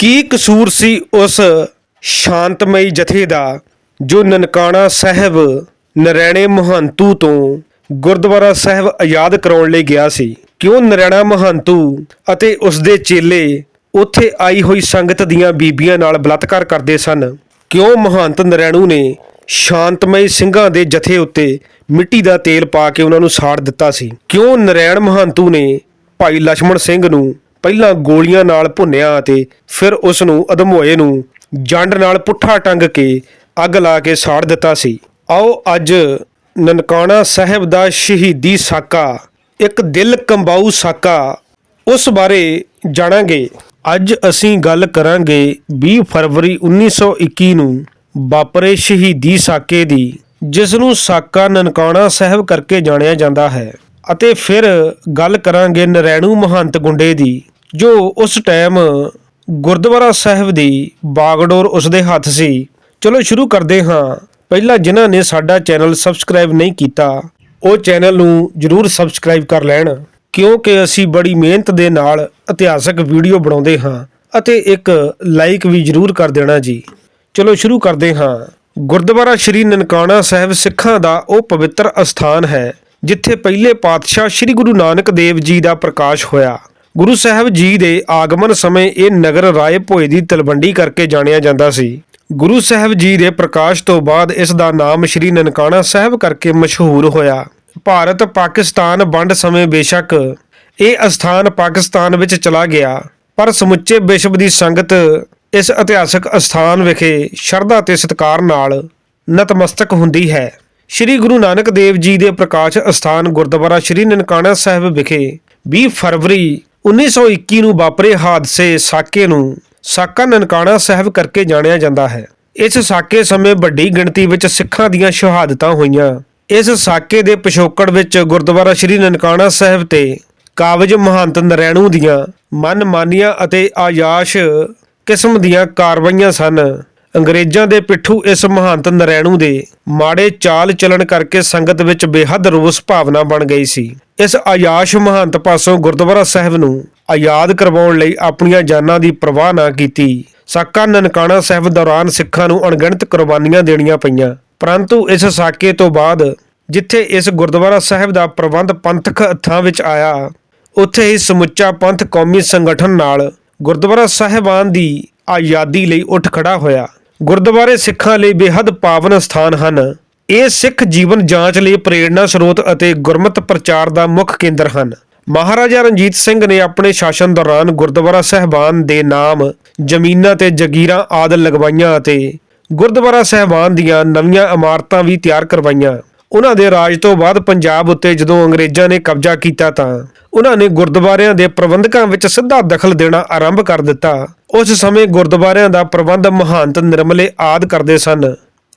ਕੀ ਕਸੂਰ ਸੀ ਉਸ ਸ਼ਾਂਤਮਈ ਜਥੇ ਦਾ, ਜੋ ਨਨਕਾਣਾ ਸਾਹਿਬ ਨਰੈਣੇ ਮਹੰਤੂ ਤੋਂ ਗੁਰਦੁਆਰਾ ਸਾਹਿਬ ਆਜ਼ਾਦ ਕਰਾਉਣ ਲਈ ਗਿਆ ਸੀ? ਕਿਉਂ ਨਰੈਣਾ ਮਹੰਤੂ ਅਤੇ ਉਸ ਦੇ ਚੇਲੇ ਉੱਥੇ ਆਈ ਹੋਈ ਸੰਗਤ ਦੀਆਂ ਬੀਬੀਆਂ ਨਾਲ ਬਲਾਤਕਾਰ ਕਰਦੇ ਸਨ? ਕਿਉਂ ਮਹੰਤ ਨਰੈਣੂ ਨੇ ਸ਼ਾਂਤਮਈ ਸਿੰਘਾਂ ਦੇ ਜਥੇ ਉੱਤੇ ਮਿੱਟੀ ਦਾ ਤੇਲ ਪਾ ਕੇ ਉਹਨਾਂ ਨੂੰ ਸਾੜ ਦਿੱਤਾ ਸੀ? ਕਿਉਂ ਨਰੈਣ ਮਹੰਤੂ ਨੇ ਭਾਈ ਲక్ష్మణ ਸਿੰਘ ਨੂੰ ਪਹਿਲਾਂ ਗੋਲੀਆਂ ਨਾਲ ਭੁੰਨਿਆ ਅਤੇ ਫਿਰ ਉਸ ਨੂੰ ਅਧਮੋਏ ਨੂੰ ਜੰਡ ਨਾਲ ਪੁੱਠਾ ਟੰਗ ਕੇ ਅੱਗ ਲਾ ਕੇ ਸਾੜ ਦਿੱਤਾ ਸੀ। ਆਓ ਅੱਜ ਨਨਕਾਣਾ ਸਾਹਿਬ ਦਾ ਸ਼ਹੀਦੀ ਸਾਕਾ, ਇੱਕ ਦਿਲ ਕੰਬਾਊ ਸਾਕਾ, ਉਸ ਬਾਰੇ ਜਾਣਾਂਗੇ। ਅੱਜ ਅਸੀਂ ਗੱਲ ਕਰਾਂਗੇ 20 ਫਰਵਰੀ 1921 ਨੂੰ ਵਾਪਰੇ ਸ਼ਹੀਦੀ ਸਾਕੇ ਦੀ, ਜਿਸ ਨੂੰ ਸਾਕਾ ਨਨਕਾਣਾ ਸਾਹਿਬ ਕਰਕੇ ਜਾਣਿਆ ਜਾਂਦਾ ਹੈ। ਅਤੇ ਫਿਰ ਗੱਲ ਕਰਾਂਗੇ ਨਰੈਣੂ ਮਹੰਤ ਗੁੰਡੇ ਦੀ। ਜੋ ਉਸ ਟਾਈਮ ਗੁਰਦੁਆਰਾ ਸਾਹਿਬ ਦੀ ਬਾਗਡੋਰ ਉਸ ਦੇ ਹੱਥ ਸੀ। ਚਲੋ ਸ਼ੁਰੂ ਕਰਦੇ ਹਾਂ। ਪਹਿਲਾਂ ਜਿਨ੍ਹਾਂ ਨੇ ਸਾਡਾ ਚੈਨਲ ਸਬਸਕ੍ਰਾਈਬ ਨਹੀਂ ਕੀਤਾ, ਉਹ ਚੈਨਲ ਨੂੰ ਜਰੂਰ ਸਬਸਕ੍ਰਾਈਬ ਕਰ ਲੈਣ, ਕਿਉਂਕਿ ਅਸੀਂ ਬੜੀ ਮਿਹਨਤ ਦੇ ਨਾਲ ਇਤਿਹਾਸਕ ਵੀਡੀਓ ਬਣਾਉਂਦੇ ਹਾਂ ਅਤੇ ਇੱਕ ਲਾਈਕ ਵੀ ਜਰੂਰ ਕਰ ਦੇਣਾ ਜੀ। ਚਲੋ ਸ਼ੁਰੂ ਕਰਦੇ ਹਾਂ। ਗੁਰਦੁਆਰਾ ਸ਼੍ਰੀ ਨਨਕਾਣਾ ਸਾਹਿਬ ਸਿੱਖਾਂ ਦਾ ਉਹ ਪਵਿੱਤਰ ਅਸਥਾਨ ਹੈ, ਜਿੱਥੇ ਪਹਿਲੇ ਪਾਤਸ਼ਾਹ ਸ਼੍ਰੀ ਗੁਰੂ ਨਾਨਕ ਦੇਵ ਜੀ ਦਾ ਪ੍ਰਕਾਸ਼ ਹੋਇਆ। ਗੁਰੂ ਸਾਹਿਬ ਜੀ ਦੇ ਆਗਮਨ ਸਮੇਂ ਇਹ ਨਗਰ ਰਾਏ ਭੋਏ ਦੀ ਤਲਵੰਡੀ ਕਰਕੇ ਜਾਣਿਆ ਜਾਂਦਾ ਸੀ। ਗੁਰੂ ਸਾਹਿਬ ਜੀ ਦੇ ਪ੍ਰਕਾਸ਼ ਤੋਂ ਬਾਅਦ ਇਸ ਦਾ ਨਾਮ ਸ਼੍ਰੀ ਨਨਕਾਣਾ ਸਾਹਿਬ ਕਰਕੇ ਮਸ਼ਹੂਰ ਹੋਇਆ। ਭਾਰਤ ਪਾਕਿਸਤਾਨ ਵੰਡ ਸਮੇਂ ਬੇਸ਼ੱਕ ਇਹ ਅਸਥਾਨ ਪਾਕਿਸਤਾਨ ਵਿੱਚ ਚਲਾ ਗਿਆ। ਪਰ ਸਮੁੱਚੇ ਵਿਸ਼ਵ ਦੀ ਸੰਗਤ ਇਸ ਇਤਿਹਾਸਕ ਅਸਥਾਨ ਵਿਖੇ ਸ਼ਰਧਾ ਤੇ ਸਤਿਕਾਰ ਨਾਲ ਨਤਮਸਤਕ ਹੁੰਦੀ ਹੈ। ਸ਼੍ਰੀ ਗੁਰੂ ਨਾਨਕ ਦੇਵ ਜੀ ਦੇ ਪ੍ਰਕਾਸ਼ ਅਸਥਾਨ ਗੁਰਦੁਆਰਾ ਸ਼੍ਰੀ ਨਨਕਾਣਾ ਸਾਹਿਬ ਵਿਖੇ 20 ਫਰਵਰੀ 1921 ਨੂੰ ਵਾਪਰੇ ਹਾਦਸੇ ਸਾਕੇ ਨੂੰ ਸਾਕਾ ਨਨਕਾਣਾ ਸਾਹਿਬ ਕਰਕੇ ਜਾਣਿਆ ਜਾਂਦਾ ਹੈ। ਇਸ ਸਾਕੇ ਸਮੇਂ ਵੱਡੀ ਗਿਣਤੀ ਵਿੱਚ ਸਿੱਖਾਂ ਦੀਆਂ ਸ਼ਹਾਦਤਾਂ ਹੋਈਆਂ। ਇਸ ਸਾਕੇ ਦੇ ਪਿਛੋਕੜ ਵਿੱਚ ਗੁਰਦੁਆਰਾ ਸ਼੍ਰੀ ਨਨਕਾਣਾ ਸਾਹਿਬ ਤੇ ਕਾਬਜ ਮਹੰਤ ਨਰੈਣੂ ਦੀਆਂ ਮਨਮਾਨੀਆਂ ਅਤੇ ਆਯਾਸ਼ ਕਿਸਮ ਦੀਆਂ ਕਾਰਵਾਈਆਂ ਸਨ। ਅੰਗਰੇਜ਼ਾਂ ਦੇ ਪਿੱਠੂ ਇਸ ਮਹੰਤ ਨਰੈਣੂ ਦੇ ਮਾੜੇ ਚਾਲ ਚੱਲਣ ਕਰਕੇ ਸੰਗਤ ਵਿੱਚ ਬੇਹੱਦ ਰੋਸ ਭਾਵਨਾ ਬਣ ਗਈ ਸੀ। ਇਸ ਆਯਾਸ਼ ਮਹੰਤ ਪਾਸੋਂ ਗੁਰਦੁਆਰਾ ਸਾਹਿਬ ਨੂੰ ਆਜ਼ਾਦ ਕਰਵਾਉਣ ਲਈ ਆਪਣੀਆਂ ਜਾਨਾਂ ਦੀ ਪਰਵਾਹ ਨਾ ਕੀਤੀ। ਸਾਕਾ ਨਨਕਾਣਾ ਸਾਹਿਬ ਦੌਰਾਨ ਸਿੱਖਾਂ ਨੂੰ ਅਣਗਿਣਤ ਕੁਰਬਾਨੀਆਂ ਦੇਣੀਆਂ ਪਈਆਂ। ਪਰੰਤੂ ਇਸ ਸਾਕੇ ਤੋਂ ਬਾਅਦ ਜਿੱਥੇ ਇਸ ਗੁਰਦੁਆਰਾ ਸਾਹਿਬ ਦਾ ਪ੍ਰਬੰਧ ਪੰਥਕ ਹੱਥਾਂ ਵਿੱਚ ਆਇਆ, ਉੱਥੇ ਹੀ ਸਮੁੱਚਾ ਪੰਥ ਕੌਮੀ ਸੰਗਠਨ ਨਾਲ ਗੁਰਦੁਆਰਾ ਸਾਹਿਬਾਨ ਦੀ ਆਜ਼ਾਦੀ ਲਈ ਉੱਠ ਖੜਾ ਹੋਇਆ। ਗੁਰਦੁਆਰੇ ਸਿੱਖਾਂ ਲਈ ਬੇਹੱਦ ਪਾਵਨ ਸਥਾਨ ਹਨ। ਇਹ ਸਿੱਖ ਜੀਵਨ ਜਾਂਚ ਲਈ ਪ੍ਰੇਰਣਾ ਸਰੋਤ ਅਤੇ ਗੁਰਮਤ ਪ੍ਰਚਾਰ ਦਾ ਮੁੱਖ ਕੇਂਦਰ ਹਨ। ਮਹਾਰਾਜਾ ਰਣਜੀਤ ਸਿੰਘ ਨੇ ਆਪਣੇ ਸ਼ਾਸਨ ਦੌਰਾਨ ਗੁਰਦੁਆਰਾ ਸਾਹਿਬਾਨ ਦੇ ਨਾਮ, ਜ਼ਮੀਨਾਂ ਤੇ ਜਗੀਰਾਂ ਆਦਿ ਲਗਵਾਈਆਂ ਅਤੇ ਗੁਰਦੁਆਰਾ ਸਾਹਿਬਾਨ ਦੀਆਂ ਨਵੀਆਂ ਇਮਾਰਤਾਂ ਵੀ ਤਿਆਰ ਕਰਵਾਈਆਂ। ਉਹਨਾਂ ਦੇ ਰਾਜ ਤੋਂ ਬਾਅਦ ਪੰਜਾਬ ਉੱਤੇ ਜਦੋਂ ਅੰਗਰੇਜ਼ਾਂ ਨੇ ਕਬਜ਼ਾ ਕੀਤਾ ਤਾਂ ਉਹਨਾਂ ਨੇ ਗੁਰਦੁਆਰਿਆਂ ਦੇ ਪ੍ਰਬੰਧਕਾਂ ਵਿੱਚ ਸਿੱਧਾ ਦਖਲ ਦੇਣਾ ਆਰੰਭ ਕਰ ਦਿੱਤਾ। ਉਸ ਸਮੇਂ ਗੁਰਦੁਆਰਿਆਂ ਦਾ ਪ੍ਰਬੰਧ ਮਹੰਤ ਨਿਰਮਲੇ ਆਦ ਕਰਦੇ ਸਨ।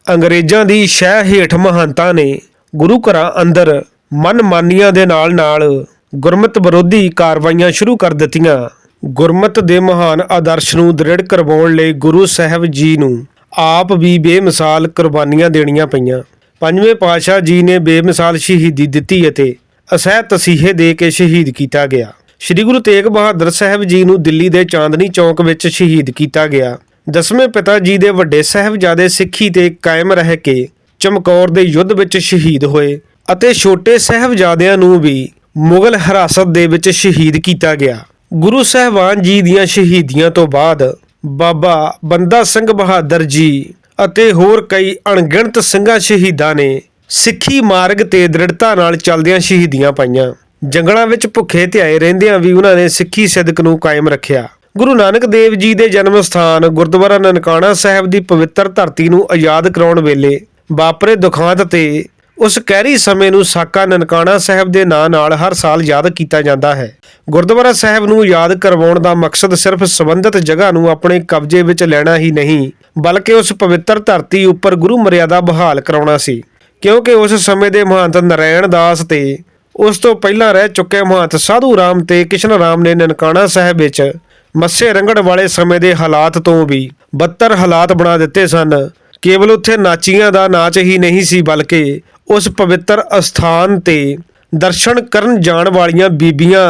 ਅੰਗਰੇਜ਼ਾਂ ਦੀ ਸ਼ਹਿ ਹੇਠ ਮਹੰਤਾਂ ਨੇ ਗੁਰੂ ਘਰਾਂ ਅੰਦਰ ਮਨਮਾਨੀਆਂ ਦੇ ਨਾਲ-ਨਾਲ ਗੁਰਮਤ ਵਿਰੋਧੀ ਕਾਰਵਾਈਆਂ ਸ਼ੁਰੂ ਕਰ ਦਿੱਤੀਆਂ। ਗੁਰਮਤ ਦੇ ਮਹਾਨ ਆਦਰਸ਼ ਨੂੰ ਦ੍ਰਿੜ ਕਰਵਾਉਣ ਲਈ ਗੁਰੂ ਸਾਹਿਬ ਜੀ ਨੂੰ ਆਪ ਵੀ ਬੇਮਿਸਾਲ ਕੁਰਬਾਨੀਆਂ ਦੇਣੀਆਂ ਪਈਆਂ। ਪੰਜਵੇਂ ਪਾਤਸ਼ਾਹ ਜੀ ਨੇ ਬੇਮਿਸਾਲ ਸ਼ਹੀਦੀ ਦਿੱਤੀ ਅਤੇ ਅਸਹਿ ਤਸੀਹੇ ਦੇ ਕੇ ਸ਼ਹੀਦ ਕੀਤਾ ਗਿਆ। ਸ੍ਰੀ ਗੁਰੂ ਤੇਗ ਬਹਾਦਰ ਸਾਹਿਬ ਜੀ ਨੂੰ ਦਿੱਲੀ ਦੇ ਚਾਂਦਨੀ ਚੌਕ ਵਿੱਚ ਸ਼ਹੀਦ ਕੀਤਾ ਗਿਆ। ਦਸਵੇਂ ਪਿਤਾ ਜੀ ਦੇ ਵੱਡੇ ਸਾਹਿਬਜ਼ਾਦੇ ਸਿੱਖੀ ਤੇ ਕਾਇਮ ਰਹਿ ਕੇ ਚਮਕੌਰ ਦੇ ਯੁੱਧ ਵਿੱਚ ਸ਼ਹੀਦ ਹੋਏ ਅਤੇ ਛੋਟੇ ਸਾਹਿਬਜ਼ਾਦਿਆਂ ਨੂੰ ਵੀ ਮੁਗਲ ਹਿਰਾਸਤ ਦੇ ਵਿੱਚ ਸ਼ਹੀਦ ਕੀਤਾ ਗਿਆ। ਗੁਰੂ ਸਾਹਿਬਾਨ ਜੀ ਦੀਆਂ ਸ਼ਹੀਦੀਆਂ ਤੋਂ ਬਾਅਦ ਬਾਬਾ ਬੰਦਾ ਸਿੰਘ ਬਹਾਦਰ ਜੀ ਅਤੇ ਹੋਰ ਕਈ ਅਣਗਿਣਤ ਸਿੰਘਾਂ ਸ਼ਹੀਦਾਂ ਨੇ ਸਿੱਖੀ ਮਾਰਗ ਤੇ ਦ੍ਰਿੜਤਾ ਨਾਲ ਚੱਲਦਿਆਂ ਸ਼ਹੀਦੀਆਂ ਪਾਈਆਂ। ਜੰਗਲਾਂ ਵਿੱਚ ਭੁੱਖੇ ਧਿਆਏ ਰਹਿੰਦਿਆਂ ਵੀ ਉਹਨਾਂ ਨੇ ਸਿੱਖੀ ਸਿਦਕ ਨੂੰ ਕਾਇਮ ਰੱਖਿਆ। ਗੁਰੂ ਨਾਨਕ ਦੇਵ ਜੀ ਦੇ ਜਨਮ ਸਥਾਨ ਗੁਰਦੁਆਰਾ ਨਨਕਾਣਾ ਸਾਹਿਬ ਦੀ ਪਵਿੱਤਰ ਧਰਤੀ ਨੂੰ ਆਜ਼ਾਦ ਕਰਾਉਣ ਵੇਲੇ ਵਾਪਰੇ ਦੁਖਾਂਤ ਤੇ ਉਸ ਕਹਿਰੀ ਸਮੇਂ ਨੂੰ ਸਾਕਾ ਨਨਕਾਣਾ ਸਾਹਿਬ ਦੇ ਨਾਂ ਨਾਲ ਹਰ ਸਾਲ ਯਾਦ ਕੀਤਾ ਜਾਂਦਾ ਹੈ। ਗੁਰਦੁਆਰਾ ਸਾਹਿਬ ਨੂੰ ਯਾਦ ਕਰਵਾਉਣ ਦਾ ਮਕਸਦ ਸਿਰਫ ਸੰਬੰਧਿਤ ਜਗ੍ਹਾ ਨੂੰ ਆਪਣੇ ਕਬਜ਼ੇ ਵਿੱਚ ਲੈਣਾ ਹੀ ਨਹੀਂ ਬਲਕਿ ਉਸ ਪਵਿੱਤਰ ਧਰਤੀ ਉੱਪਰ ਗੁਰੂ ਮਰਿਆਦਾ ਬਹਾਲ ਕਰਾਉਣਾ ਸੀ। ਕਿਉਂਕਿ ਉਸ ਸਮੇਂ ਦੇ ਮਹੰਤ ਨਰੈਣ ਦਾਸ ਤੇ ਉਸ ਤੋਂ ਪਹਿਲਾਂ ਰਹਿ ਚੁੱਕੇ ਮਹੰਤ ਸਾਧੂ ਰਾਮ ਤੇ ਕਿਸ਼ਨ ਰਾਮ ਨੇ ਨਨਕਾਣਾ ਸਾਹਿਬ ਵਿੱਚ ਮੱਸੇ ਰੰਗੜ ਵਾਲੇ ਸਮੇਂ ਦੇ ਹਾਲਾਤ ਤੋਂ ਵੀ ਬੱਤਰ ਹਾਲਾਤ ਬਣਾ ਦਿੱਤੇ ਸਨ। ਕੇਵਲ ਉੱਥੇ ਨਾਚੀਆਂ ਦਾ ਨਾਚ ਹੀ ਨਹੀਂ ਸੀ, ਬਲਕਿ ਉਸ ਪਵਿੱਤਰ ਅਸਥਾਨ ਤੇ ਦਰਸ਼ਨ ਕਰਨ ਜਾਣ ਵਾਲੀਆਂ ਬੀਬੀਆਂ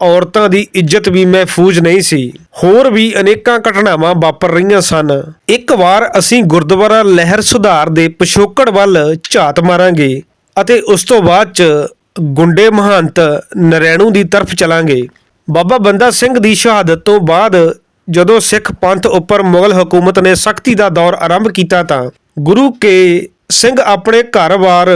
ਔਰਤਾਂ ਦੀ ਇੱਜ਼ਤ ਵੀ ਮਹਿਫੂਜ਼ ਨਹੀਂ ਸੀ। ਹੋਰ ਵੀ ਅਨੇਕਾਂ ਘਟਨਾਵਾਂ ਵਾਪਰ ਰਹੀਆਂ ਸਨ। ਇੱਕ ਵਾਰ ਅਸੀਂ ਗੁਰਦੁਆਰਾ ਲਹਿਰ ਸੁਧਾਰ ਦੇ ਪਿਛੋਕੜ ਵੱਲ ਝਾਤ ਮਾਰਾਂਗੇ ਅਤੇ ਉਸ ਤੋਂ ਬਾਅਦ ਚ ਗੁੰਡੇ ਮਹੰਤ ਨਰੈਣੂ ਦੀ ਤਰਫ ਚਲਾਂਗੇ। ਬਾਬਾ ਬੰਦਾ ਸਿੰਘ ਦੀ ਸ਼ਹਾਦਤ ਤੋਂ ਬਾਅਦ ਜਦੋਂ ਸਿੱਖ ਪੰਥ ਉੱਪਰ ਮੁਗਲ ਹਕੂਮਤ ਨੇ ਸਖਤੀ ਦਾ ਦੌਰ ਆਰੰਭ ਕੀਤਾ ਤਾਂ ਗੁਰੂ ਕੇ ਸਿੰਘ ਆਪਣੇ ਘਰ-ਬਾਰ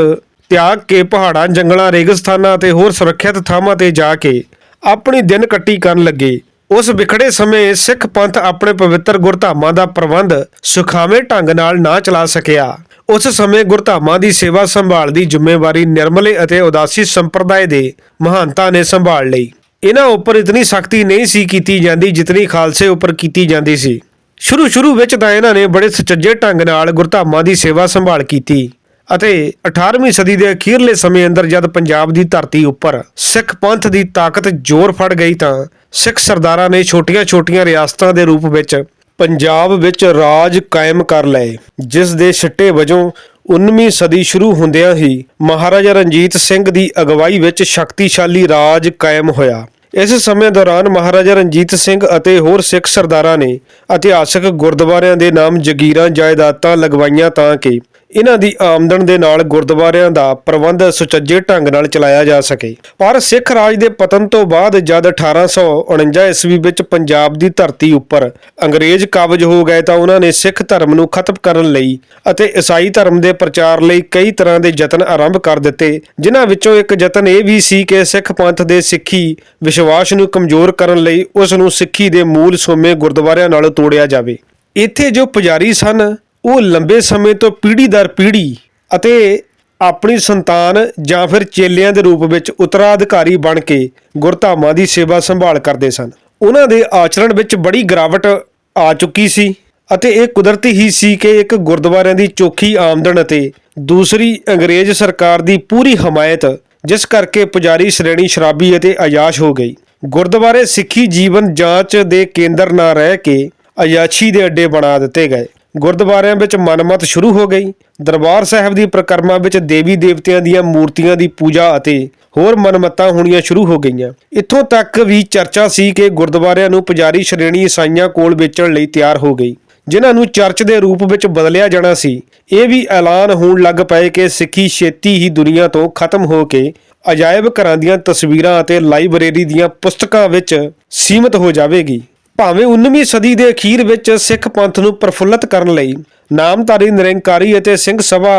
ਤਿਆਗ ਕੇ ਪਹਾੜਾਂ, ਜੰਗਲਾਂ ਰੇਗਿਸਤਾਨਾਂ ਅਤੇ ਹੋਰ ਸੁਰੱਖਿਅਤ ਥਾਵਾਂ ਤੇ ਜਾ ਕੇ ਆਪਣੀ ਦਿਨ ਕੱਟੀ ਕਰਨ ਲੱਗੇ। ਉਸ ਵਿਖੜੇ ਸਮੇਂ ਸਿੱਖ ਪੰਥ ਆਪਣੇ ਪਵਿੱਤਰ ਗੁਰਧਾਮਾਂ ਦਾ ਪ੍ਰਬੰਧ ਸੁਖਾਵੇਂ ਢੰਗ ਨਾਲ ਨਾ ਚਲਾ ਸਕਿਆ। ਉਸ ਸਮੇਂ ਗੁਰਧਾਮਾਂ ਦੀ ਸੇਵਾ ਸੰਭਾਲ ਦੀ ਜ਼ਿੰਮੇਵਾਰੀ ਨਿਰਮਲੇ ਅਤੇ ਉਦਾਸੀ ਸੰਪਰਦਾਇ ਦੇ ਮਹਾਨਤਾ ਨੇ ਸੰਭਾਲ ਲਈ। ਇਹਨਾਂ ਉੱਪਰ ਇਤਨੀ ਸਖਤੀ ਨਹੀਂ ਸੀ ਕੀਤੀ ਜਾਂਦੀ ਜਿਤਨੀ ਖਾਲਸੇ ਉੱਪਰ ਕੀਤੀ ਜਾਂਦੀ ਸੀ। ਸ਼ੁਰੂ ਸ਼ੁਰੂ ਵਿੱਚ ਤਾਂ ਇਹਨਾਂ ਨੇ ਬੜੇ ਸੁਚੱਜੇ ਢੰਗ ਨਾਲ ਗੁਰਧਾਮਾਂ ਦੀ ਸੇਵਾ ਸੰਭਾਲ ਕੀਤੀ। ਅਤੇ 18ਵੀਂ ਸਦੀ ਦੇ ਅਖੀਰਲੇ ਸਮੇਂ ਅੰਦਰ ਜਦ ਪੰਜਾਬ ਦੀ ਧਰਤੀ ਉੱਪਰ ਸਿੱਖ ਪੰਥ ਦੀ ਤਾਕਤ ਜ਼ੋਰ ਫੜ ਗਈ ਤਾਂ ਸਿੱਖ ਸਰਦਾਰਾਂ ਨੇ ਛੋਟੀਆਂ-ਛੋਟੀਆਂ ਰਿਆਸਤਾਂ ਦੇ ਰੂਪ ਵਿੱਚ ਪੰਜਾਬ ਵਿੱਚ ਰਾਜ ਕਾਇਮ ਕਰ ਲਏ, ਜਿਸ ਦੇ ਛਿੱਟੇ ਵਜੋਂ 19ਵੀਂ ਸਦੀ ਸ਼ੁਰੂ ਹੁੰਦਿਆਂ ਹੀ ਮਹਾਰਾਜਾ ਰਣਜੀਤ ਸਿੰਘ ਦੀ ਅਗਵਾਈ ਵਿੱਚ ਸ਼ਕਤੀਸ਼ਾਲੀ ਰਾਜ ਕਾਇਮ ਹੋਇਆ। ਇਸ ਸਮੇਂ ਦੌਰਾਨ ਮਹਾਰਾਜਾ ਰਣਜੀਤ ਸਿੰਘ ਅਤੇ ਹੋਰ ਸਿੱਖ ਸਰਦਾਰਾਂ ਨੇ ਇਤਿਹਾਸਕ ਗੁਰਦੁਆਰਿਆਂ ਦੇ ਨਾਮ ਜਗੀਰਾਂ ਜਾਇਦਾਦਾਂ ਲਗਵਾਈਆਂ ਤਾਂ ਕਿ ਇਹਨਾਂ ਦੀ ਆਮਦਨ ਦੇ ਨਾਲ ਗੁਰਦੁਆਰਿਆਂ ਦਾ ਪ੍ਰਬੰਧ ਸੁਚੱਜੇ ਢੰਗ ਨਾਲ ਚਲਾਇਆ ਜਾ ਸਕੇ। ਪਰ ਸਿੱਖ ਰਾਜ ਦੇ ਪਤਨ ਤੋਂ ਬਾਅਦ ਜਦ 1849 ਈਸਵੀ ਵਿੱਚ ਪੰਜਾਬ ਦੀ ਧਰਤੀ ਉੱਪਰ ਅੰਗਰੇਜ਼ ਕਾਬਜ ਹੋ ਗਏ ਤਾਂ ਉਹਨਾਂ ਨੇ ਸਿੱਖ ਧਰਮ ਨੂੰ ਖਤਮ ਕਰਨ ਲਈ ਅਤੇ ਈਸਾਈ ਧਰਮ ਦੇ ਪ੍ਰਚਾਰ ਲਈ ਕਈ ਤਰ੍ਹਾਂ ਦੇ ਯਤਨ ਆਰੰਭ ਕਰ ਦਿੱਤੇ, ਜਿਨ੍ਹਾਂ ਵਿੱਚੋਂ ਇੱਕ ਯਤਨ ਇਹ ਵੀ ਸੀ ਕਿ ਸਿੱਖ ਪੰਥ ਦੇ ਸਿੱਖੀ ਵਿਸ਼ਵਾਸ ਨੂੰ ਕਮਜ਼ੋਰ ਕਰਨ ਲਈ ਉਸ ਨੂੰ ਸਿੱਖੀ ਦੇ ਮੂਲ ਸੋਮੇ ਗੁਰਦੁਆਰਿਆਂ ਨਾਲ ਤੋੜਿਆ ਜਾਵੇ। ਇੱਥੇ ਜੋ ਪੁਜਾਰੀ ਸਨ ਉਹ ਲੰਬੇ ਸਮੇਂ ਤੋਂ ਪੀੜ੍ਹੀ ਦਰ ਪੀੜ੍ਹੀ ਅਤੇ ਆਪਣੀ ਸੰਤਾਨ ਜਾਂ ਫਿਰ ਚੇਲਿਆਂ ਦੇ ਰੂਪ ਵਿੱਚ ਉਤਰਾਧਿਕਾਰੀ ਬਣ ਕੇ ਗੁਰਧਾਮਾਂ ਦੀ ਸੇਵਾ ਸੰਭਾਲ ਕਰਦੇ ਸਨ। ਉਹਨਾਂ ਦੇ ਆਚਰਣ ਵਿੱਚ ਬੜੀ ਗਿਰਾਵਟ ਆ ਚੁੱਕੀ ਸੀ ਅਤੇ ਇਹ ਕੁਦਰਤੀ ਹੀ ਸੀ ਕਿ ਇੱਕ ਗੁਰਦੁਆਰਿਆਂ ਦੀ ਚੋਖੀ ਆਮਦਨ ਅਤੇ ਦੂਸਰੀ ਅੰਗਰੇਜ਼ ਸਰਕਾਰ ਦੀ ਪੂਰੀ ਹਮਾਇਤ, ਜਿਸ ਕਰਕੇ ਪੁਜਾਰੀ ਸ਼੍ਰੇਣੀ ਸ਼ਰਾਬੀ ਅਤੇ ਅਯਾਸ਼ ਹੋ ਗਈ। ਗੁਰਦੁਆਰੇ ਸਿੱਖੀ ਜੀਵਨ ਜਾਂਚ ਦੇ ਕੇਂਦਰ ਨਾ ਰਹਿ ਕੇ ਅਯਾਸ਼ੀ ਦੇ ਅੱਡੇ ਬਣਾ ਦਿੱਤੇ ਗਏ। ਗੁਰਦੁਆਰਿਆਂ ਵਿੱਚ ਮਨਮਤ ਸ਼ੁਰੂ ਹੋ ਗਈ। ਦਰਬਾਰ ਸਾਹਿਬ ਦੀ ਪ੍ਰਕਰਮਾ ਵਿੱਚ ਦੇਵੀ ਦੇਵਤਿਆਂ ਦੀਆਂ ਮੂਰਤੀਆਂ ਦੀ ਪੂਜਾ ਅਤੇ ਹੋਰ ਮਨਮਤਾਂ ਹੋਣੀਆਂ ਸ਼ੁਰੂ ਹੋ ਗਈਆਂ। ਇੱਥੋਂ ਤੱਕ ਵੀ ਚਰਚਾ ਸੀ ਕਿ ਗੁਰਦੁਆਰਿਆਂ ਨੂੰ ਪੁਜਾਰੀ ਸ਼੍ਰੇਣੀ ਈਸਾਈਆਂ ਕੋਲ ਵੇਚਣ ਲਈ ਤਿਆਰ ਹੋ ਗਈ। ਜਿਨ੍ਹਾਂ ਨੂੰ ਚਰਚ ਦੇ ਰੂਪ ਵਿੱਚ ਬਦਲਿਆ ਜਾਣਾ ਸੀ। ਇਹ ਵੀ ਐਲਾਨ ਹੋਣ ਲੱਗ ਪਏ ਕਿ ਸਿੱਖੀ ਛੇਤੀ ਹੀ ਦੁਨੀਆ ਤੋਂ ਖਤਮ ਹੋ ਕੇ ਅਜਾਇਬ ਘਰਾਂ ਦੀਆਂ ਤਸਵੀਰਾਂ ਅਤੇ ਲਾਇਬ੍ਰੇਰੀ ਦੀਆਂ ਪੁਸਤਕਾਂ ਵਿੱਚ ਸੀਮਤ ਹੋ ਜਾਵੇਗੀ। ਭਾਵੇਂ 19ਵੀਂ ਸਦੀ ਦੇ ਅਖੀਰ ਵਿੱਚ ਸਿੱਖ ਪੰਥ ਨੂੰ ਪ੍ਰਫੁੱਲਤ ਕਰਨ ਲਈ ਨਾਮਧਾਰੀ ਨਿਰੰਕਾਰੀ ਅਤੇ ਸਿੰਘ ਸਭਾ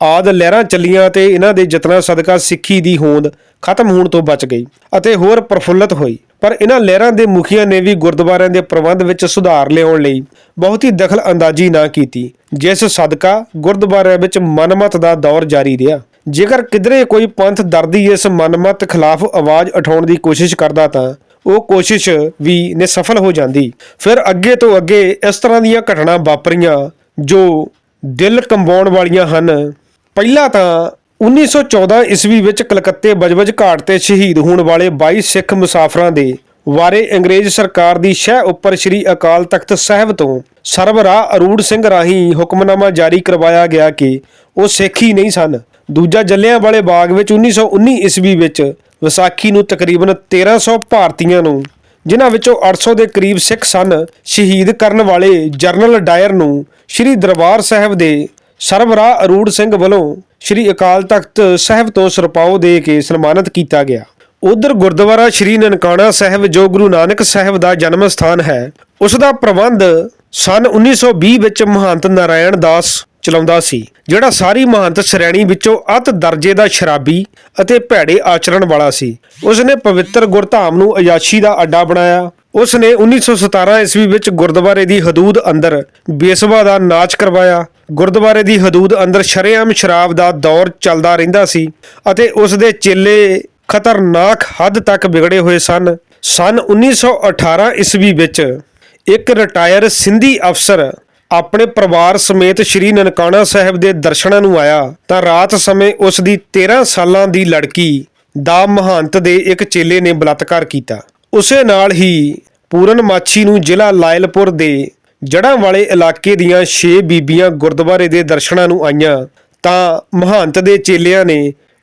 ਆਦ ਲਹਿਰਾਂ ਚੱਲੀਆਂ ਤੇ ਇਹਨਾਂ ਦੇ ਯਤਨਾਂ ਸਦਕਾ ਸਿੱਖੀ ਦੀ ਹੋਂਦ ਖਤਮ ਹੋਣ ਤੋਂ ਬਚ ਗਈ ਅਤੇ ਹੋਰ ਪ੍ਰਫੁੱਲਤ ਹੋਈ। ਪਰ ਇਹਨਾਂ ਲਹਿਰਾਂ ਦੇ ਮੁਖੀਆਂ ਨੇ ਵੀ ਗੁਰਦੁਆਰਿਆਂ ਦੇ ਪ੍ਰਬੰਧ ਵਿੱਚ ਸੁਧਾਰ ਲਿਆਉਣ ਲਈ ਬਹੁਤੀ ਦਖਲ ਅੰਦਾਜ਼ੀ ਨਾ ਕੀਤੀ, ਜਿਸ ਸਦਕਾ ਗੁਰਦੁਆਰਿਆਂ ਵਿੱਚ ਮਨਮਤ ਦਾ ਦੌਰ ਜਾਰੀ ਰਿਹਾ। ਜੇਕਰ ਕਿਧਰੇ ਕੋਈ ਪੰਥ ਦਰਦੀ ਇਸ ਮਨਮਤ ਖਿਲਾਫ ਆਵਾਜ਼ ਉਠਾਉਣ ਦੀ ਕੋਸ਼ਿਸ਼ ਕਰਦਾ ਤਾਂ ਉਹ ਕੋਸ਼ਿਸ਼ ਵੀ ਨਿਸਫਲ ਹੋ ਜਾਂਦੀ। ਫਿਰ ਅੱਗੇ ਤੋਂ ਅੱਗੇ ਇਸ ਤਰ੍ਹਾਂ ਦੀਆਂ ਘਟਨਾ ਵਾਪਰੀਆਂ ਜੋ ਦਿਲ ਕੰਬਾਉਣ ਵਾਲੀਆਂ ਹਨ। ਪਹਿਲਾ ਤਾਂ 1914 ਈਸਵੀ ਵਿੱਚ ਕਲਕੱਤੇ ਬਜਬਜ ਘਾਟ ਤੇ ਸ਼ਹੀਦ ਹੋਣ ਵਾਲੇ 22 ਸਿੱਖ ਮੁਸਾਫਰਾਂ ਦੇ ਵਾਰੇ ਅੰਗਰੇਜ਼ ਸਰਕਾਰ ਦੀ ਸ਼ਹਿ ਉੱਪਰ ਸ੍ਰੀ ਅਕਾਲ ਤਖਤ ਸਾਹਿਬ ਤੋਂ ਸਰਬਰਾਹ ਅਰੂੜ ਸਿੰਘ ਰਾਹੀਂ ਹੁਕਮਨਾਮਾ ਜਾਰੀ ਕਰਵਾਇਆ ਗਿਆ ਕਿ ਉਹ ਸਿੱਖ ਹੀ ਨਹੀਂ ਸਨ। ਦੂਜਾ ਜੱਲਿਆਂ ਵਾਲੇ ਬਾਗ ਵਿੱਚ 1919 ਈਸਵੀ ਵਿੱਚ ਵਿਸਾਖੀ ਨੂੰ ਤਕਰੀਬਨ 1300 ਭਾਰਤੀਆਂ ਨੂੰ, ਜਿਨ੍ਹਾਂ ਵਿੱਚੋਂ 800 ਦੇ ਕਰੀਬ ਸਿੱਖ ਸਨ, ਸ਼ਹੀਦ ਕਰਨ ਵਾਲੇ ਜਰਨਲ ਡਾਇਰ ਨੂੰ ਸ੍ਰੀ ਦਰਬਾਰ ਸਾਹਿਬ ਦੇ ਸਰਬਰਾਹ ਅਰੂੜ ਸਿੰਘ ਵੱਲੋਂ ਸ੍ਰੀ ਅਕਾਲ ਤਖਤ ਸਾਹਿਬ ਤੋਂ ਸਰਪਾਉ ਦੇ ਕੇ ਸਨਮਾਨਿਤ ਕੀਤਾ ਗਿਆ। ਉਧਰ ਗੁਰਦੁਆਰਾ ਸ੍ਰੀ ਨਨਕਾਣਾ ਸਾਹਿਬ, ਜੋ ਗੁਰੂ ਨਾਨਕ ਸਾਹਿਬ ਦਾ ਜਨਮ ਸਥਾਨ ਹੈ, ਉਸ ਦਾ ਪ੍ਰਬੰਧ ਸਨ 1920 ਵਿੱਚ ਮਹੰਤ ਨਾਰਾਇਣ ਦਾਸ ਚਲਾਉਂਦਾ ਸੀ, ਜਿਹੜਾ ਸਾਰੀ ਮਹੰਤ ਸ਼੍ਰੇਣੀ ਵਿੱਚੋਂ ਅਤ ਦਰਜੇ ਦਾ ਸ਼ਰਾਬੀ ਅਤੇ ਭੈੜੇ ਆਚਰਣ ਵਾਲਾ ਸੀ। ਉਸ ਨੇ ਪਵਿੱਤਰ ਗੁਰਧਾਮ ਨੂੰ ਅਯਾਸ਼ੀ ਦਾ ਅੱਡਾ ਬਣਾਇਆ। ਉਸ ਨੇ 1917 ਈਸਵੀ ਵਿੱਚ ਗੁਰਦੁਆਰੇ ਦੀ ਹਦੂਦ ਅੰਦਰ ਬੇਸਵਾ ਦਾ ਨਾਚ ਕਰਵਾਇਆ। ਗੁਰਦੁਆਰੇ ਦੀ ਹਦੂਦ ਅੰਦਰ ਸ਼ਰੇਆਮ ਸ਼ਰਾਬ ਦਾ ਦੌਰ ਚੱਲਦਾ ਰਹਿੰਦਾ ਸੀ ਅਤੇ ਉਸ ਦੇ ਚੇਲੇ ਖਤਰਨਾਕ ਹੱਦ ਤੱਕ ਵਿਗੜੇ ਹੋਏ ਸਨ। ਸਨ 1918 ਈਸਵੀ ਵਿੱਚ ਇੱਕ ਰਿਟਾਇਰ ਸਿੰਧੀ ਅਫਸਰ ਆਪਣੇ ਪਰਿਵਾਰ ਸਮੇਤ ਸ਼੍ਰੀ ਨਨਕਾਣਾ ਸਾਹਿਬ ਦੇ ਦਰਸ਼ਨਾਂ ਨੂੰ ਆਇਆ ਤਾਂ ਰਾਤ ਸਮੇਂ ਉਸ ਦੀ 13 ਸਾਲਾਂ ਦੀ ਲੜਕੀ ਦਾ ਮਹੰਤ ਦੇ ਇੱਕ ਚੇਲੇ ਨੇ ਬਲਾਤਕਾਰ ਕੀਤਾ। ਉਸੇ ਨਾਲ ਹੀ ਪੂਰਨ ਮਾਛੀ ਨੂੰ ਜ਼ਿਲ੍ਹਾ ਲਾਇਲਪੁਰ ਦੇ ਜੜ੍ਹਾਂ ਵਾਲੇ ਇਲਾਕੇ ਦੀਆਂ 6 ਬੀਬੀਆਂ ਗੁਰਦੁਆਰੇ ਦੇ ਦਰਸ਼ਨਾਂ ਨੂੰ ਆਈਆਂ ਤਾਂ ਮਹੰਤ ਦੇ ਚੇਲਿਆਂ ਨੇ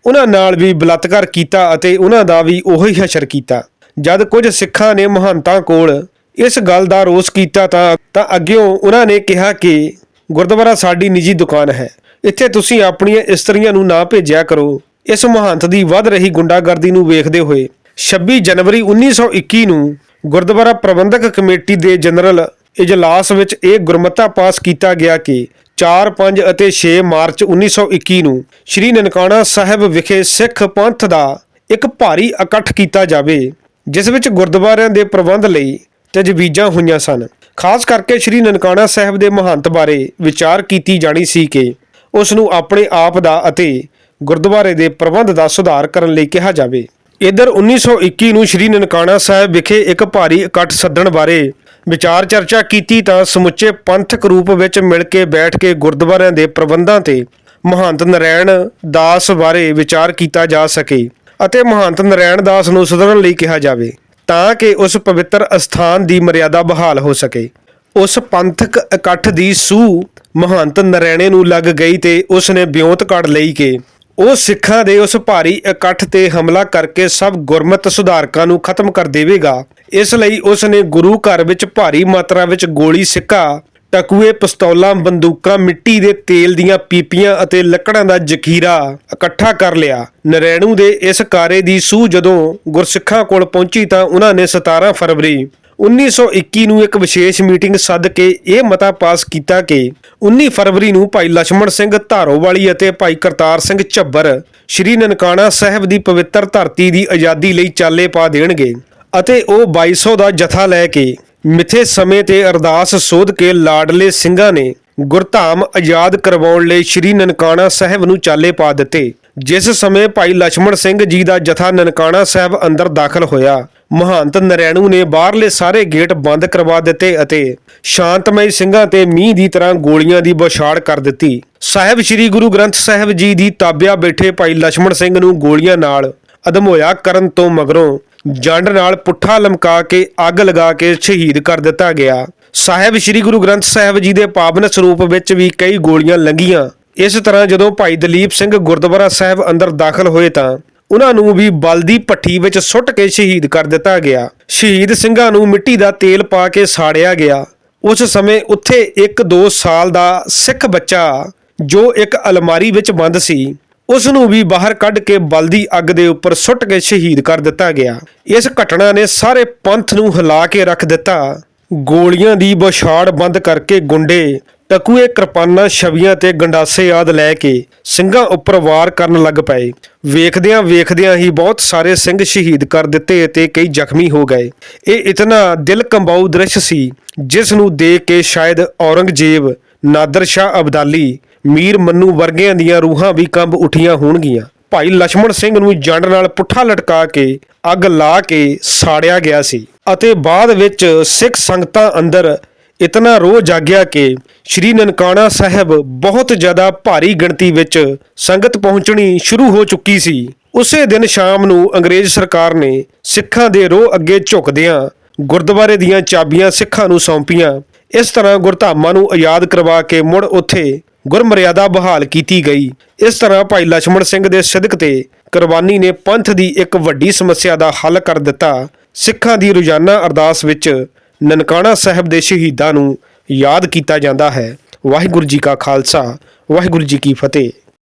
ਉਹਨਾਂ ਨਾਲ ਵੀ ਬਲਾਤਕਾਰ ਕੀਤਾ ਅਤੇ ਉਹਨਾਂ ਦਾ ਵੀ ਉਹੀ ਹਸ਼ਰ ਕੀਤਾ। ਜਦ ਕੁਝ ਸਿੱਖਾਂ ਨੇ ਮਹੰਤਾਂ ਕੋਲ ਇਸ ਗੱਲ ਦਾ ਰੋਸ ਕੀਤਾ ਤਾਂ ਤਾਂ ਅੱਗਿਓਂ ਉਹਨਾਂ ਨੇ ਕਿਹਾ ਕਿ ਗੁਰਦੁਆਰਾ ਸਾਡੀ ਨਿੱਜੀ ਦੁਕਾਨ ਹੈ। ਇੱਥੇ ਤੁਸੀਂ ਆਪਣੀਆਂ ਇਸਤਰੀਆਂ ਨੂੰ ਨਾ ਭੇਜਿਆ ਕਰੋ। ਇਸ ਮਹੰਤ ਦੀ ਵੱਧ ਰਹੀ ਗੁੰਡਾਗਰਦੀ ਨੂੰ ਵੇਖਦੇ ਹੋਏ 26 ਜਨਵਰੀ 1921 ਨੂੰ ਗੁਰਦੁਆਰਾ ਪ੍ਰਬੰਧਕ ਕਮੇਟੀ ਦੇ ਜਨਰਲ ਇਜਲਾਸ ਵਿੱਚ ਇਹ ਗੁਰਮਤਾ ਪਾਸ ਕੀਤਾ ਗਿਆ ਕਿ 4, 5 ਅਤੇ 6 ਮਾਰਚ 1921 ਨੂੰ ਸ੍ਰੀ ਨਨਕਾਣਾ ਸਾਹਿਬ ਵਿਖੇ ਸਿੱਖ ਪੰਥ ਦਾ ਇੱਕ ਭਾਰੀ ਇਕੱਠ ਕੀਤਾ ਜਾਵੇ ਜਿਸ ਵਿੱਚ ਗੁਰਦੁਆਰਿਆਂ ਦੇ ਪ੍ਰਬੰਧ ਲਈ ਤਜਵੀਜ਼ਾਂ ਹੋਈਆਂ ਸਨ। ਖਾਸ ਕਰਕੇ ਸ੍ਰੀ ਨਨਕਾਣਾ ਸਾਹਿਬ ਦੇ ਮਹੰਤ ਬਾਰੇ ਵਿਚਾਰ ਕੀਤੀ ਜਾਣੀ ਸੀ ਕਿ ਉਸ ਨੂੰ ਆਪਣੇ ਆਪ ਦਾ ਅਤੇ ਗੁਰਦੁਆਰੇ ਦੇ ਪ੍ਰਬੰਧ ਦਾ ਸੁਧਾਰ ਕਰਨ ਲਈ ਕਿਹਾ ਜਾਵੇ। ਇਧਰ 1921 ਨੂੰ ਸ੍ਰੀ ਨਨਕਾਣਾ ਸਾਹਿਬ ਵਿਖੇ ਇੱਕ ਭਾਰੀ ਇਕੱਠ ਸੱਦਣ ਬਾਰੇ ਵਿਚਾਰ ਚਰਚਾ ਕੀਤੀ ਤਾਂ ਸਮੁੱਚੇ ਪੰਥਕ ਰੂਪ ਵਿੱਚ ਮਿਲ ਕੇ ਬੈਠ ਕੇ ਗੁਰਦੁਆਰਿਆਂ ਦੇ ਪ੍ਰਬੰਧਾਂ ਤੇ ਮਹੰਤ ਨਰੈਣ ਦਾਸ ਬਾਰੇ ਵਿਚਾਰ ਕੀਤਾ ਜਾ ਸਕੇ ਅਤੇ ਮਹੰਤ ਨਰੈਣ ਦਾਸ ਨੂੰ ਸੁਧਰਨ ਲਈ ਕਿਹਾ ਜਾਵੇ। ਤਾਂ ਕਿ ਉਸ ਪਵਿੱਤਰ ਅਸਥਾਨ ਦੀ ਮਰਿਆਦਾ ਬਹਾਲ ਹੋ ਸਕੇ। ਉਸ ਪੰਥਕ ਇਕੱਠ ਦੀ ਸੂਹ ਮਹੰਤ ਨਰੈਣੇ ਨੂੰ ਲੱਗ ਗਈ ਤੇ ਉਸ ਨੇ ਬਿਉਂਤ ਕੱਢ ਲਈ ਕਿ ਉਹ ਸਿੱਖਾਂ ਦੇ ਉਸ ਭਾਰੀ ਇਕੱਠ ਤੇ ਹਮਲਾ ਕਰਕੇ ਸਭ ਗੁਰਮਤ ਸੁਧਾਰਕਾਂ ਨੂੰ ਖਤਮ ਕਰ ਦੇਵੇਗਾ। ਇਸ ਲਈ ਉਸ ਨੇ ਗੁਰੂ ਘਰ ਵਿੱਚ ਭਾਰੀ ਮਾਤਰਾ ਵਿੱਚ ਗੋਲੀ ਸਿੱਕਾ ਟਕੂਏ ਪਿਸਤੌਲਾਂ, ਬੰਦੂਕਾਂ, ਮਿੱਟੀ ਦੇ ਤੇਲ ਦੀਆਂ ਪੀਪੀਆਂ ਅਤੇ ਲੱਕੜਾਂ ਦਾ ਜ਼ਖੀਰਾ ਇਕੱਠਾ ਕਰ ਲਿਆ। ਨਰੈਣੂ ਦੇ ਇਸ ਕਾਰੇ ਦੀ ਸੂਹ ਜਦੋਂ ਗੁਰਸਿੱਖਾਂ ਕੋਲ ਪਹੁੰਚੀ ਤਾਂ ਉਹਨਾਂ ਨੇ 17 ਫਰਵਰੀ 1921 ਨੂੰ ਇੱਕ ਵਿਸ਼ੇਸ਼ ਮੀਟਿੰਗ ਸੱਦ ਕੇ ਇਹ ਮਤਾ ਪਾਸ ਕੀਤਾ ਕਿ 19 ਫਰਵਰੀ ਨੂੰ ਭਾਈ ਲਛਮਣ ਸਿੰਘ ਧਾਰੋਵਾਲੀ ਅਤੇ ਭਾਈ ਕਰਤਾਰ ਸਿੰਘ ਝੱਬਰ ਸ਼੍ਰੀ ਨਨਕਾਣਾ ਸਾਹਿਬ ਦੀ ਪਵਿੱਤਰ ਧਰਤੀ ਦੀ ਆਜ਼ਾਦੀ ਲਈ ਚਾਲੇ ਪਾ ਦੇਣਗੇ ਅਤੇ ਉਹ 2200 ਦਾ ਜਥਾ ਲੈ ਕੇ ਮਿੱਥੇ ਸਮੇਂ ਤੇ ਅਰਦਾਸ ਸੋਧ ਕੇ ਲਾਡਲੇ ਸਿੰਘਾਂ ਨੇ ਗੁਰਧਾਮ ਆਜ਼ਾਦ ਕਰਵਾਉਣ ਲਈ ਸ਼੍ਰੀ ਨਨਕਾਣਾ ਸਾਹਿਬ ਨੂੰ ਚਾਲੇ ਪਾ ਦਿੱਤੇ, ਜਿਸ ਸਮੇਂ ਭਾਈ ਲక్ష్మణ ਸਿੰਘ ਜੀ ਦਾ ਜਥਾ ਨਨਕਾਣਾ ਸਾਹਿਬ ਅੰਦਰ ਦਾਖਲ ਹੋਇਆ। ਮਹੰਤ ਨਰੈਣੂ ਨੇ ਬਾਹਰਲੇ ਸਾਰੇ ਗੇਟ ਬੰਦ ਕਰਵਾ ਦਿੱਤੇ ਅਤੇ ਸ਼ਾਂਤਮਈ ਸਿੰਘਾਂ ਤੇ ਮੀਂਹ ਦੀ ਤਰ੍ਹਾਂ ਗੋਲੀਆਂ ਦੀ ਬੌਛਾੜ ਕਰ ਦਿੱਤੀ। ਸਾਹਿਬ ਸ੍ਰੀ ਗੁਰੂ ਗ੍ਰੰਥ ਸਾਹਿਬ ਜੀ ਦੀ ਤਾਬਿਆ ਬੈਠੇ ਭਾਈ ਲక్ష్మణ ਸਿੰਘ ਨੂੰ ਗੋਲੀਆਂ ਨਾਲ ਅਦਮ ਹੋਇਆ ਕਰਨ ਤੋਂ ਮਗਰੋਂ ਜੰਡ ਨਾਲ ਪੁੱਠਾ ਲਮਕਾ ਕੇ ਅੱਗ ਲਗਾ ਕੇ ਸ਼ਹੀਦ ਕਰ ਦਿੱਤਾ ਗਿਆ। ਸਾਹਿਬ ਸ੍ਰੀ ਗੁਰੂ ਗ੍ਰੰਥ ਸਾਹਿਬ ਜੀ ਦੇ ਪਾਵਨ ਸਰੂਪ ਵਿੱਚ ਵੀ ਕਈ ਗੋਲੀਆਂ ਲੰਘੀਆਂ। ਇਸ ਤਰ੍ਹਾਂ ਜਦੋਂ ਭਾਈ ਦਲੀਪ ਸਿੰਘ ਗੁਰਦੁਆਰਾ ਸਾਹਿਬ ਅੰਦਰ ਦਾਖਲ ਹੋਏ ਤਾਂ ਉਹਨਾਂ ਨੂੰ ਵੀ ਬਲਦੀ ਭੱਠੀ ਵਿੱਚ ਸੁੱਟ ਕੇ ਸ਼ਹੀਦ ਕਰ ਦਿੱਤਾ ਗਿਆ। ਸ਼ਹੀਦ ਸਿੰਘਾਂ ਨੂੰ ਮਿੱਟੀ ਦਾ ਤੇਲ ਪਾ ਕੇ ਸਾੜਿਆ ਗਿਆ। ਉਸ ਸਮੇਂ ਉੱਥੇ ਇੱਕ 2 ਸਾਲ ਦਾ ਸਿੱਖ ਬੱਚਾ ਜੋ ਇੱਕ ਅਲਮਾਰੀ ਵਿੱਚ ਬੰਦ ਸੀ। ਉਸ ਨੂੰ ਵੀ ਬਾਹਰ ਕੱਢ ਕੇ ਬਲਦੀ ਅੱਗ ਦੇ ਉੱਪਰ ਸੁੱਟ ਕੇ ਸ਼ਹੀਦ ਕਰ ਦਿੱਤਾ ਗਿਆ। ਇਸ ਘਟਨਾ ਨੇ ਸਾਰੇ ਪੰਥ ਨੂੰ ਹਿਲਾ ਕੇ ਰੱਖ ਦਿੱਤਾ। ਗੋਲੀਆਂ ਦੀ ਬਛਾੜ ਬੰਦ ਕਰਕੇ ਗੁੰਡੇ, ਟਕੂਏ, ਕਿਰਪਾਨਾਂ, ਛਵੀਆਂ ਤੇ ਗੰਡਾਸੇ ਆਦ ਲੈ ਕੇ ਸਿੰਘਾਂ ਉੱਪਰ ਵਾਰ ਕਰਨ ਲੱਗ ਪਏ। ਵੇਖਦਿਆਂ ਵੇਖਦਿਆਂ ਹੀ ਬਹੁਤ ਸਾਰੇ ਸਿੰਘ ਸ਼ਹੀਦ ਕਰ ਦਿੱਤੇ ਅਤੇ ਕਈ ਜ਼ਖਮੀ ਹੋ ਗਏ। ਇਹ ਇਤਨਾ ਦਿਲ ਕੰਬਾਊ ਦ੍ਰਿਸ਼ ਸੀ, ਜਿਸ ਨੂੰ ਦੇਖ ਕੇ ਸ਼ਾਇਦ ਔਰੰਗਜ਼ੇਬ, ਨਾਦਰ ਸ਼ਾਹ ਅਬਦਾਲੀ ਮੀਰ ਮੰਨੂ ਵਰਗਿਆਂ ਦੀਆਂ ਰੂਹਾਂ ਵੀ ਕੰਬ ਉੱਠੀਆਂ ਹੋਣਗੀਆਂ। ਭਾਈ ਲక్ష్మణ ਸਿੰਘ ਨੂੰ ਜੰਡ ਨਾਲ ਪੁੱਠਾ ਲਟਕਾ ਕੇ ਅੱਗ ਲਾ ਕੇ ਸਾੜਿਆ ਗਿਆ ਸੀ ਅਤੇ ਬਾਅਦ ਵਿੱਚ ਸਿੱਖ ਸੰਗਤਾਂ ਅੰਦਰ ਇਤਨਾ ਰੋਹ ਜਾਗਿਆ ਕਿ ਸ਼੍ਰੀ ਨਨਕਾਣਾ ਸਾਹਿਬ ਬਹੁਤ ਜ਼ਿਆਦਾ ਭਾਰੀ ਗਿਣਤੀ ਵਿੱਚ ਸੰਗਤ ਪਹੁੰਚਣੀ ਸ਼ੁਰੂ ਹੋ ਚੁੱਕੀ ਸੀ। ਉਸੇ ਦਿਨ ਸ਼ਾਮ ਨੂੰ ਅੰਗਰੇਜ਼ ਸਰਕਾਰ ਨੇ ਸਿੱਖਾਂ ਦੇ ਰੋਹ ਅੱਗੇ ਝੁਕਦਿਆਂ ਗੁਰਦੁਆਰੇ ਦੀਆਂ ਚਾਬੀਆਂ ਸਿੱਖਾਂ ਨੂੰ ਸੌਂਪੀਆਂ। ਇਸ ਤਰ੍ਹਾਂ ਗੁਰਧਾਮਾਂ ਨੂੰ ਆਜ਼ਾਦ ਕਰਵਾ ਕੇ ਮੁੜ ਉੱਥੇ ਗੁਰਮਰਿਆਦਾ ਬਹਾਲ ਕੀਤੀ ਗਈ। ਇਸ ਤਰ੍ਹਾਂ ਭਾਈ ਲਛਮਣ ਸਿੰਘ ਦੇ ਸਿੱਧਕ ਤੇ ਕੁਰਬਾਨੀ ਨੇ ਪੰਥ ਦੀ ਇੱਕ ਵੱਡੀ ਸਮੱਸਿਆ ਦਾ ਹੱਲ ਕਰ ਦਿੱਤਾ। ਸਿੱਖਾਂ ਦੀ ਰੋਜ਼ਾਨਾ ਅਰਦਾਸ ਵਿੱਚ ਨਨਕਾਣਾ ਸਾਹਿਬ ਦੇ ਸ਼ਹੀਦਾਂ ਨੂੰ ਯਾਦ ਕੀਤਾ ਜਾਂਦਾ ਹੈ। ਵਾਹਿਗੁਰੂ ਜੀ ਕਾ ਖਾਲਸਾ, ਵਾਹਿਗੁਰੂ ਜੀ ਕੀ ਫਤਿਹ।